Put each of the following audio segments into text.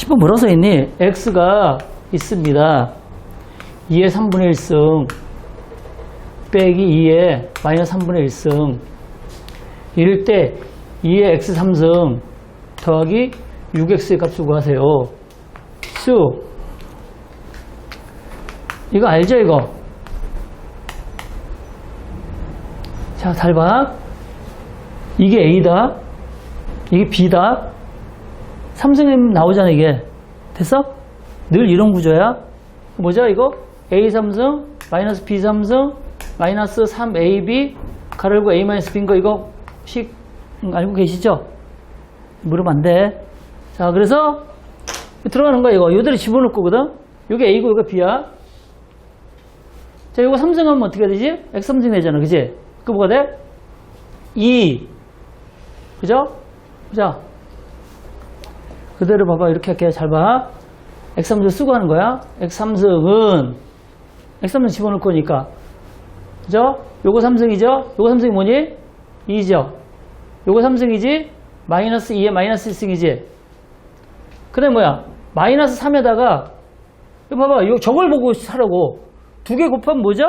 10번 뭐라고 써있니? x가 있습니다. 2의 3분의 1승 빼기 2의 마이너스 3분의 1승 이럴 때 2의 x 3승 더하기 6x의 값을 구하세요. 수 이거 알죠 이거? 자, 잘 봐. 이게 A다. 이게 B다. 삼성님 나오잖아, 이게. 됐어? 늘 이런 구조야. 뭐죠, 이거? A 삼성, 마이너스 B 삼성, 마이너스 3AB, 가르고 A 마이너스 B인 거, 이거 식 음, 알고 계시죠? 물으면 안 돼. 자, 그래서 들어가는 거야, 이거. 요대로 집어넣을 거거든? 요게 A고, 요게 B야. 자, 이거 삼성하면 어떻게 되지? X 삼성 되잖아, 그지? 그 뭐가 돼? 2. 그죠? 자. 그대로 봐봐. 이렇게 할게. 잘 봐. X3승 쓰고 하는 거야. X3승은 X3승 집어넣을 거니까. 그죠? 요거 3승이죠? 요거 3승이 뭐니? 2죠? 요거 3승이지? 마이너스 2에 마이너스 1승이지? 그 다음에 뭐야? 마이너스 3에다가 이거 봐봐. 요 저걸 보고 하라고. 두 개 곱하면 뭐죠?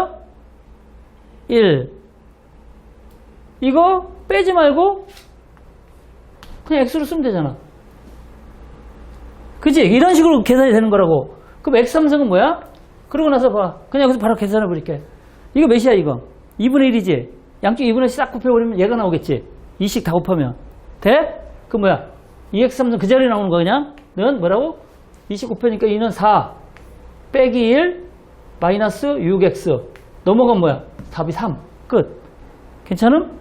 1. 이거 빼지 말고 그냥 x로 쓰면 되잖아. 그지? 이런 식으로 계산이 되는 거라고. 그럼 x 삼성은 뭐야? 그러고 나서 봐. 그냥 여기서 바로 계산해 버릴게. 이거 몇이야 이거? 2분의 1이지? 양쪽 2분의 1싹 곱해버리면 얘가 나오겠지? 2씩 다 곱하면. 돼? 그 뭐야? 2x 삼성 그 자리에 나오는 거 그냥? 는 뭐라고? 2씩 곱하니까 2는 4 빼기 1 마이너스 6x 넘어가면 뭐야? 답이 3. 끝. 괜찮음?